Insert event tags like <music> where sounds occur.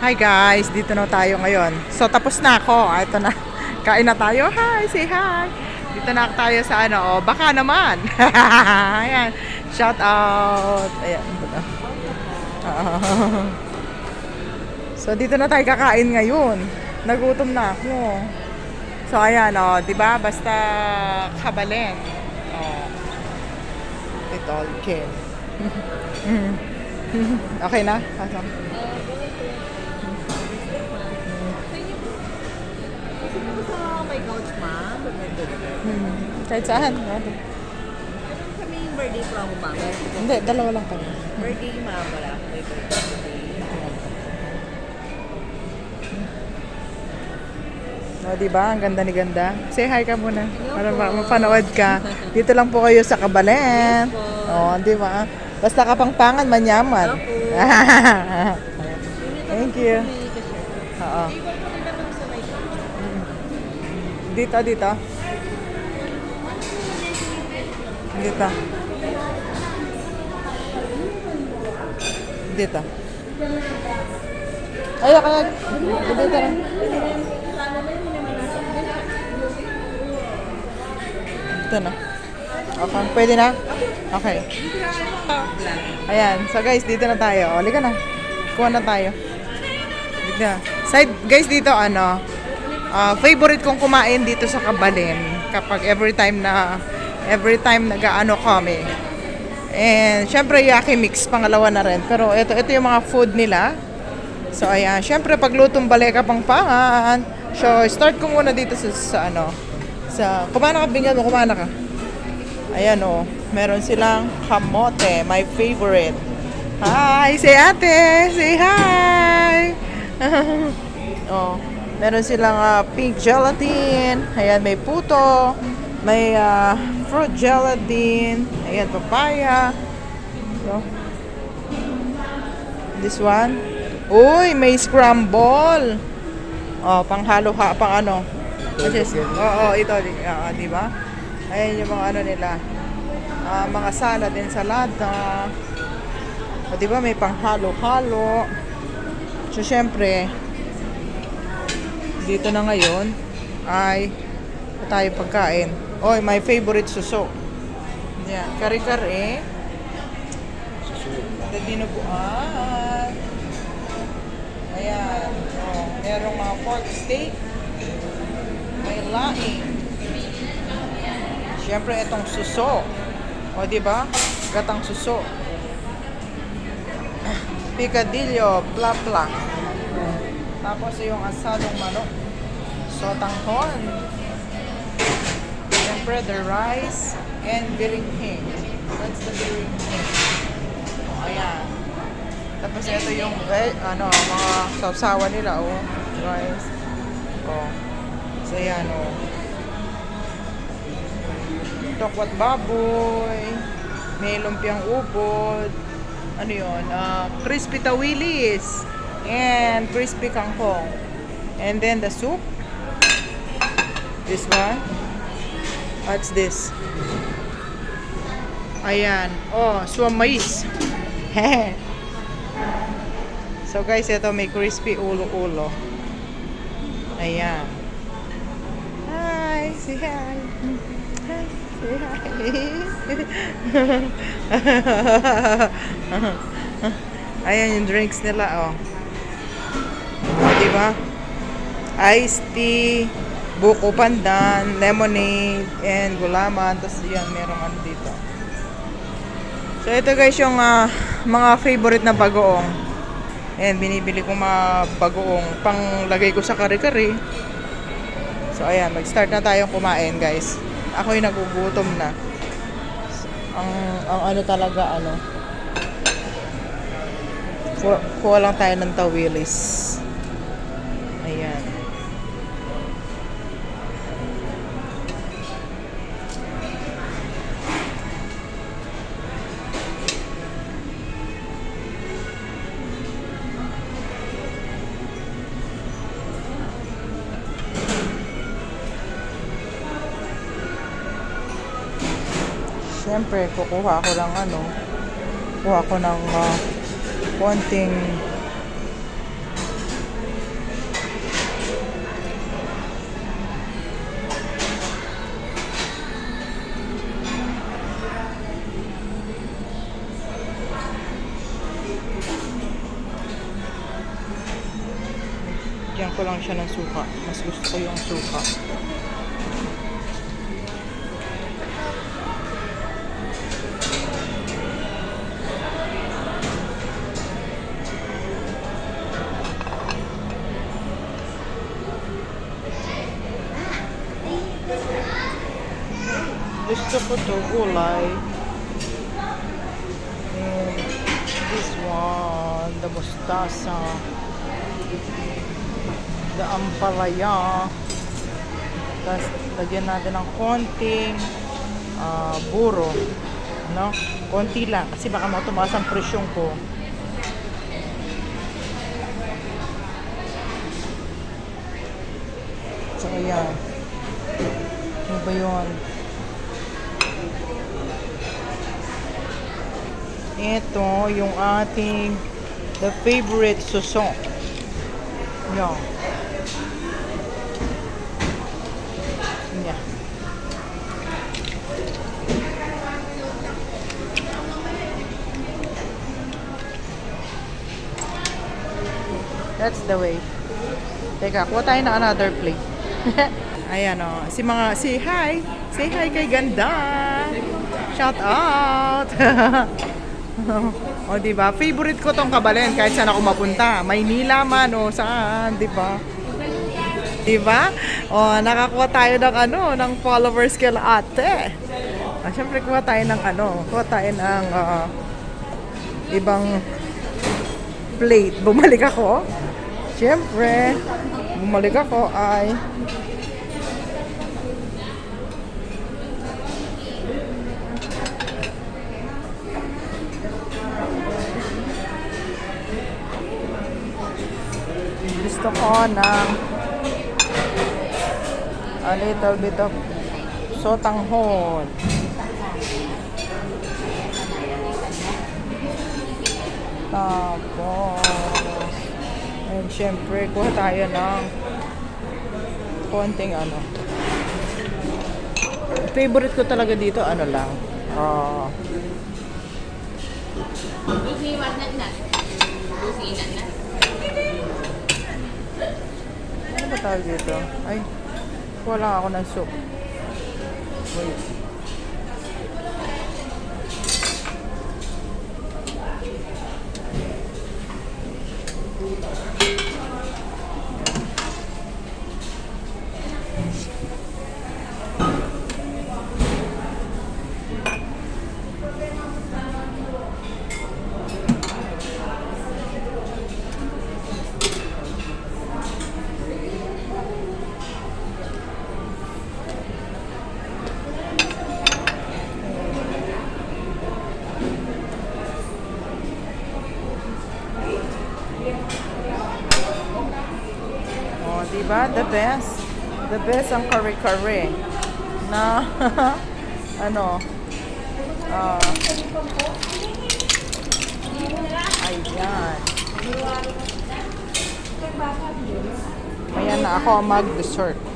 Hi guys, dito na tayo ngayon. So tapos na ako. Ah, Ito na. <laughs> Kain na tayo. Hi, say hi. Dito na tayo sa ano, oh, baka naman. <laughs> Ayan. Shout out. Ayan. <laughs> So dito na tayo kakain ngayon. Nagutom na ako. So ayan oh, 'di ba? Basta kabalen. Oh. Ito, okay. okay na? Awesome. Sa may couch, ma. Hmm. Kahit saan. Kami yung birthday promo, ma. Meron Hindi, dalawa lang kami. Birthday, ma. Wala. May birthday. O, di ba? Ang ganda ni ganda. Say hi ka muna. Para ma- mapanood ka. Dito lang po kayo sa Kabalen. O, di ba? Basta kapangpangan, manyaman. <laughs> Thank you. Oo. Dito, dito. Dito. Dito. Ay, kaya. Dito na. Ito na. Okay, pwede na? Okay. Ayan. So guys, dito na tayo. O, Halika na. Kuha na tayo. Dito. Side, guys, dito ano, ah, favorite kong kumain dito sa Kabalin kapag every time na every time nag-ano kami. And syempre Yaki Mix pangalawa na rin. Pero ito ito yung mga food nila. So ayan, syempre paglutong baleka pang pangan. So start ko muna dito sa, sa ano sa kumana ka bingyan mo kumana ka. Ayan oh, meron silang kamote, my favorite. Hi, say ate, say hi. <laughs> oh, meron silang ah, pink gelatin. Ayan, may puto. May ah, fruit gelatin. Ayan, papaya. So, this one. Uy, may scramble. Oh, panghalo ha, pang ano. Kasi, oo, ito, di- ah, di ba? Ayan yung mga ano nila. Ah, mga salad, ensalada. O, di ba, may panghalo-halo. So, syempre, dito na ngayon ay tayo pagkain. Oy, my favorite suso. Yan, kare-kare. The dinuguan. Ayan. Oh, merong mga pork steak. May laing. Siyempre, itong suso. O, di ba? Gatang suso. Picadillo, pla-pla. Tapos yung asadong manok. Sotanghon. Siyempre, the rice and biringking. That's the biringking. O, ayan. Tapos ito yung, eh, ano, mga sausawa nila, oh. Rice. Oh. So, ayan, oh. Tokwat baboy. May lumpiang ubod. Ano yun? ah, crispy tawilis. And crispy kangkong. And then the soup. This one. What's this? Ayan. Oh, suwam mais. <laughs> so guys, ito may crispy ulo-ulo. Ayan. Hi. Hi, say hi. <laughs> Ayan yung drinks nila, oh. Di ba? Iced tea, buko pandan, lemonade, and gulaman. Tapos yan, merong ano dito. So, ito guys yung ah, mga favorite na bagoong. Ayan, binibili ko mga bagoong panglagay ko sa kare-kare. So, ayan, mag-start na tayong kumain guys. Ako'y nagugutom na. Ang, ang ano talaga, ano, Ku- kuha lang tayo ng tawilis. Siyempre, kukuha ako ng ano, kukuha ako ng uh, konting Lagyan ko lang siya ng suka. Mas gusto ko yung suka. Gusto ko to gulay. And this one, the mustasa. The ampalaya. Tapos, lagyan natin ng konting ah, buro. No? Konti lang. Kasi baka matumaas ang presyong ko. So, ayan. Ano yun? Ito, yung ating the favorite susong. Yan. Yan. That's the way. Teka, kuha tayo ng another plate. <laughs> Ayan o. Si mga, si hi. Say hi kay ganda. Shout out. <laughs> <laughs> o, di ba? Favorite ko tong kabalen kahit saan ako mapunta. Maynila man o saan, di ba? Di ba? O, nakakuha tayo ng ano, ng followers kila ate. Ah, Siyempre, kuha tayo ng ano, kuha tayo ng ah, ibang plate. Bumalik ako. Siyempre, bumalik ako ay gusto ko ng a little bit of sotanghon. Tapos, and syempre, kuha tayo ng konting ano. Favorite ko talaga dito, ano lang, ah, Lucy, what na na? Na na. ano ba tawag dito? Ay, lang ako ng soup. Wait. Best. The best ang kare-kare. Na, <laughs> ano, ah, ayan. Ayan na ako mag-dessert.